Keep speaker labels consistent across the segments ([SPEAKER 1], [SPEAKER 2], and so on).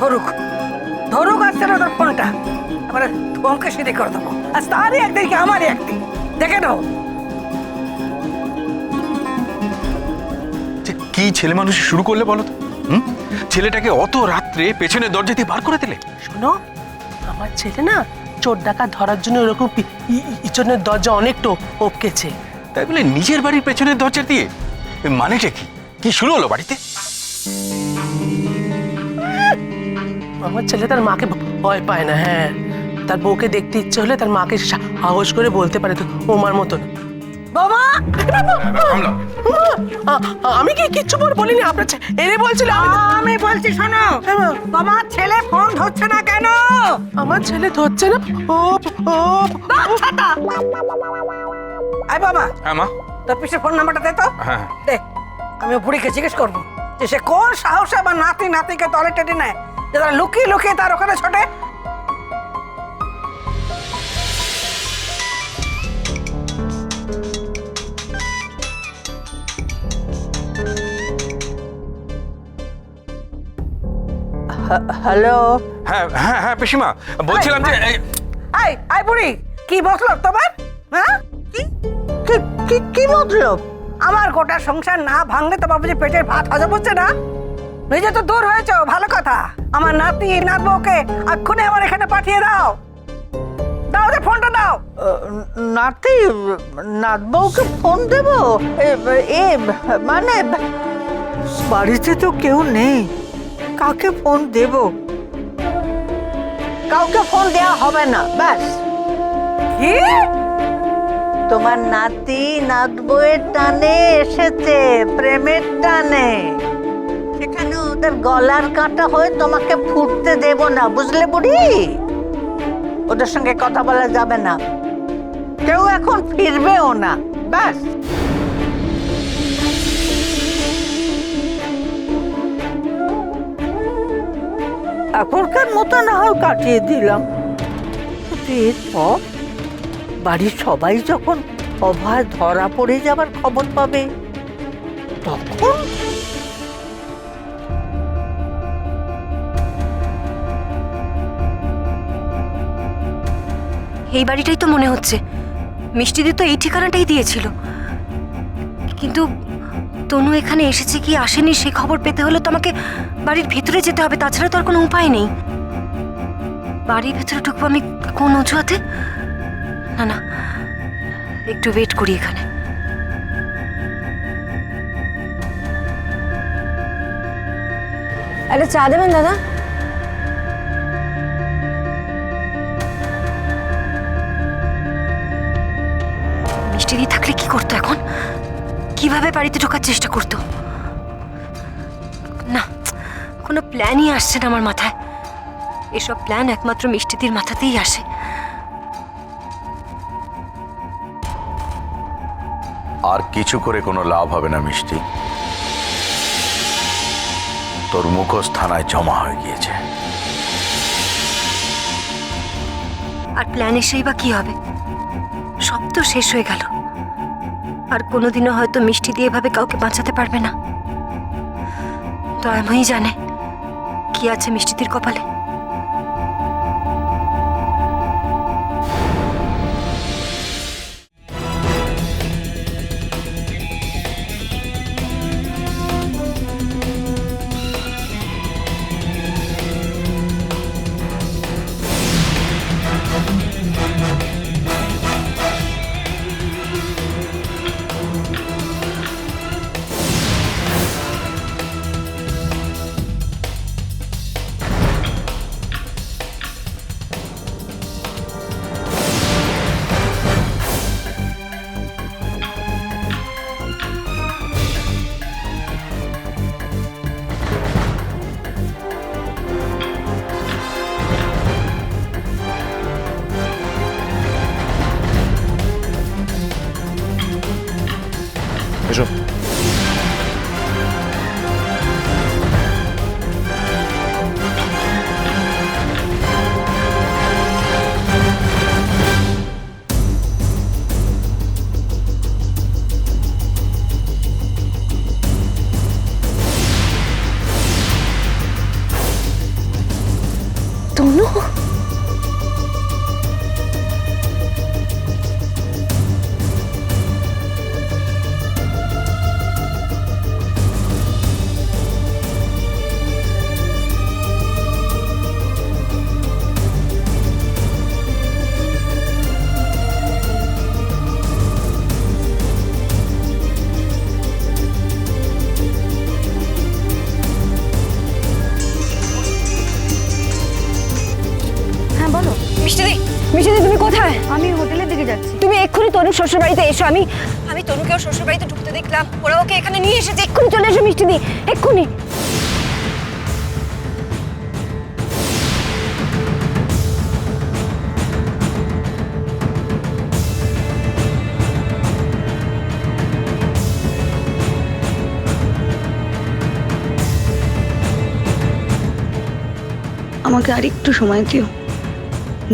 [SPEAKER 1] ধরুক। ধরুক আসছে না তোর ফোনটা। এবারে ধমকে সিধে করে দেবো। আজ তারই একদিন কি আমারই একদিন। দেখে নাও।
[SPEAKER 2] কি ছেলে মানুষ শুরু করলে বলো তো? হুম? ছেলেটাকে অত রাত্রে পেছনে দরজা দিয়ে বার করে দিলে?
[SPEAKER 3] শোনো আমার ছেলে না চোর ডাকা ধরার জন্য ওরকম পি- ই- ই- ইচনের দরজা অনেক টো ওপকেছে।
[SPEAKER 2] তাই বলে নিজের বাড়ির পেছনের দরজা দিয়ে? মানেটা কি? কি শুরু হলো বাড়িতে?
[SPEAKER 3] আমার ছেলে তার মাকে ভয় পায় না হ্যাঁ। তার বউকে দেখতে ইচ্ছে হলে তার মাকে সাহস করে বলতে পারে তো ওমার মতন।
[SPEAKER 1] বাবা!
[SPEAKER 3] আমি কি কিচ্ছু বল বলিনি? আপনার ছে- এরে বলছিল আমি
[SPEAKER 1] বলছি শোনো।
[SPEAKER 3] হ্যাঁ।
[SPEAKER 1] তোমার ছেলে ফোন ধরছে না কেন?
[SPEAKER 3] আমার ছেলে ধরছে না? ও ও
[SPEAKER 1] আই বাবা।
[SPEAKER 2] হ্যাঁ মা।
[SPEAKER 1] তোর পিসের ফোন নাম্বারটা দে তো।
[SPEAKER 2] হ্যাঁ।
[SPEAKER 1] দে আমি বুড়িকে জিজ্ঞেস করব। যে সে কোন সাহসে আমার নাতি নাতিকে তলে টেনে নেয়? যে তারা লুকিয়ে লুকিয়ে তার ওখানে ছোটে। হ্যালো।
[SPEAKER 2] হ্যাঁ হ্যাঁ হ্যাঁ পিসিমা বলছিলাম যে
[SPEAKER 1] আই আই বুড়ি কি মতলব তোমার? হ্যাঁ? কি কি কি কি মতলব আমার গোটা সংসার না ভাঙলে তোমার বুঝি পেটের ভাত হজম হচ্ছে না। নিজে তো দূর হয়েছো ভালো কথা। আমার নাতি নাতবউকে এক্ষুনি আমার এখানে পাঠিয়ে দাও। দাও যে ফোনটা দাও।
[SPEAKER 4] নাতি নাতবউকে ফোন দেব? এ মানে বাড়িতে তো কেউ নেই। কাকে ফোন দেব? কাউকে ফোন দেওয়া হবে না ব্যাস।
[SPEAKER 1] কি?
[SPEAKER 4] তোমার নাতি নাতবউয়ের টানে এসেছে, প্রেমের টানে। সেখানে ওদের গলার কাঁটা হয়ে তোমাকে ফুটতে দেব না, বুঝলে বুড়ি? ওদের সঙ্গে কথা বলা যাবে না। কেউ এখন ফিরবেও না, ব্যাস। এখনকার মতো না হয় কাটিয়ে দিলাম। এরপর বাড়ির সবাই যখন অভয় ধরা পড়ে যাবার খবর পাবে, তখন
[SPEAKER 5] এই বাড়িটাই তো মনে হচ্ছে। মিষ্টিদি তো এই ঠিকানাটাই দিয়েছিল। কিন্তু তনু এখানে এসেছে কি আসেনি সে খবর পেতে হলে তো আমাকে বাড়ির ভিতরে যেতে হবে, তাছাড়া তো আর কোনো উপায় নেই। বাড়ির ভেতরে ঢুকবো আমি কোন অজুহাতে? না না। একটু ওয়েট করি এখানে। একটা চা দেবেন, দাদা? মিষ্টি দিয়ে থাকলে কি করতো এখন? কীভাবে বাড়িতে ঢোকার চেষ্টা করতো? না, কোনো প্ল্যানই আসছে না আমার মাথায়। এসব প্ল্যান একমাত্র মিষ্টিদির মাথাতেই আসে।
[SPEAKER 6] আর কিছু করে কোনো লাভ হবে না, মিষ্টি। তোর মুখোশ থানায় জমা হয়ে গিয়েছে।
[SPEAKER 5] আর প্ল্যান এসেই বা কি হবে? সব তো শেষ হয়ে গেল। আর কোনোদিনও হয়তো মিষ্টি দিয়ে এভাবে কাউকে বাঁচাতে পারবে না। তো দয়াময়ী জানে কি আছে মিষ্টিদির কপালে। এক্ষুনি তনুর শ্বশুর বাড়িতে এসো আমি আমি তনুকেও শ্বশুর বাড়িতে ঢুকতে দেখলাম। ওরা ওকে এখানে নিয়ে এসেছে। এক্ষুনি চলে এসো মিষ্টি দি এক্ষুনি।
[SPEAKER 7] আমাকে আর একটু সময় দিও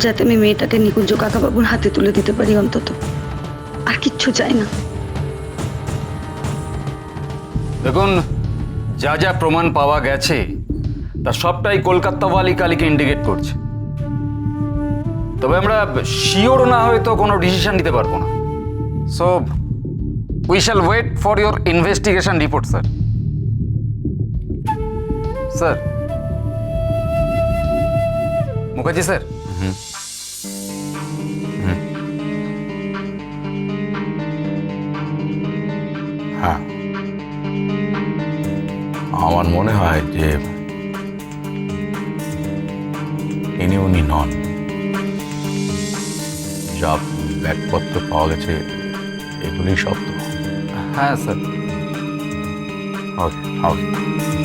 [SPEAKER 7] যাতে আমি মেয়েটাকে নিকুঞ্জ কাকাবাবুর হাতে তুলে দিতে পারি অন্তত। কিচ্ছু চাই না।
[SPEAKER 8] দেখুন, যা যা প্রমাণ পাওয়া গেছে, তা সবটাই কলকাতা কালীকে ইন্ডিকেট করছে। তবে আমরা শিওর না হয়তো কোনো ডিসিশন নিতে পারব না। So we shall wait for your investigation report sir sir Mukherjee sir
[SPEAKER 6] হ্যাঁ। আমার মনে হয় যে ইনি উনি নন। যা ব্যাগপত্র পাওয়া গেছে এগুলি সব তো।
[SPEAKER 8] হ্যাঁ স্যার।
[SPEAKER 6] ওকে ওকে।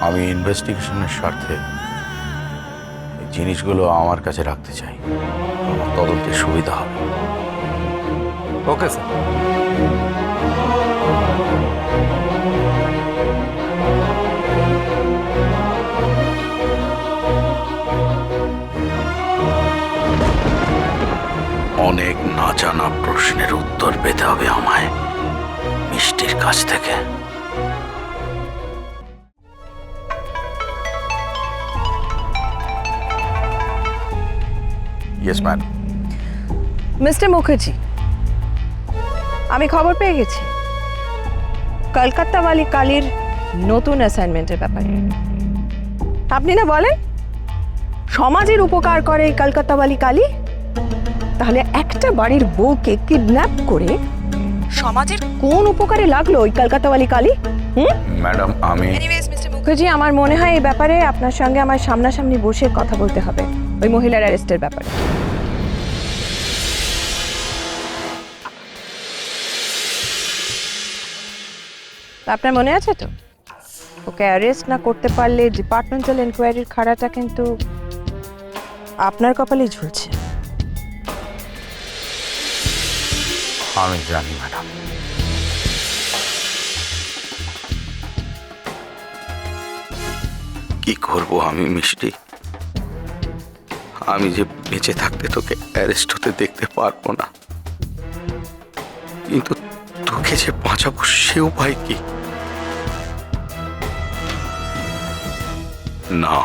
[SPEAKER 6] আমি ইনভেস্টিগেশনের স্বার্থে এই জিনিসগুলো আমার কাছে রাখতে চাই। আমার তদন্তের সুবিধা হবে।
[SPEAKER 8] Okay sir.
[SPEAKER 6] অনেক না জানা প্রশ্নের উত্তর পেতে হবে আমায় মিষ্টির কাছ থেকে। ইয়েস ম্যাম
[SPEAKER 9] মিস্টার মুখার্জি আমি খবর পেয়ে গেছি। কলকাতাওয়ালি কালীর নতুন অ্যাসাইনমেন্টের ব্যাপারে। আপনি না বলেন সমাজের উপকার করে এই কলকাতাওয়ালি কালী? তাহলে একটা বাড়ির বউকে কিডন্যাপ করে সমাজের কোন উপকারে লাগল ওই কলকাতাওয়ালি কালী? হুম?
[SPEAKER 6] ম্যাডাম আমি
[SPEAKER 9] মুখার্জি আমার মনে হয় এই ব্যাপারে আপনার সঙ্গে আমার সামনাসামনি বসে কথা বলতে হবে। ওই মহিলার অ্যারেস্টের ব্যাপারে। আপনার মনে আছে তো? ওকে অ্যারেস্ট না করতে পারলে ডিপার্টমেন্টাল এনকোয়ারির খাড়াটা কিন্তু আপনার কপালেই ঝুলছে।
[SPEAKER 6] আমি জানি, ম্যাডাম। কি করব আমি, মিষ্টি? আমি যে বেঁচে থাকতে তোকে অ্যারেস্ট হতে দেখতে পারব না। কিন্তু তোকে যে বাঁচাবো সে উপায় কি? না।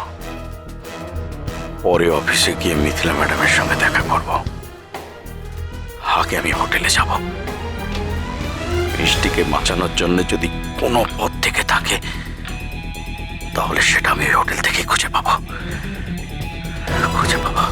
[SPEAKER 6] পরে অফিসে গিয়ে মিথিলা ম্যাডামের সঙ্গে দেখা করব। আগে আমি হোটেলে যাব। বৃষ্টিকে বাঁচানোর জন্য যদি কোনো পথ থেকে থাকে, তাহলে সেটা আমি হোটেল থেকে খুঁজে পাবো। খুঁজে পাবো।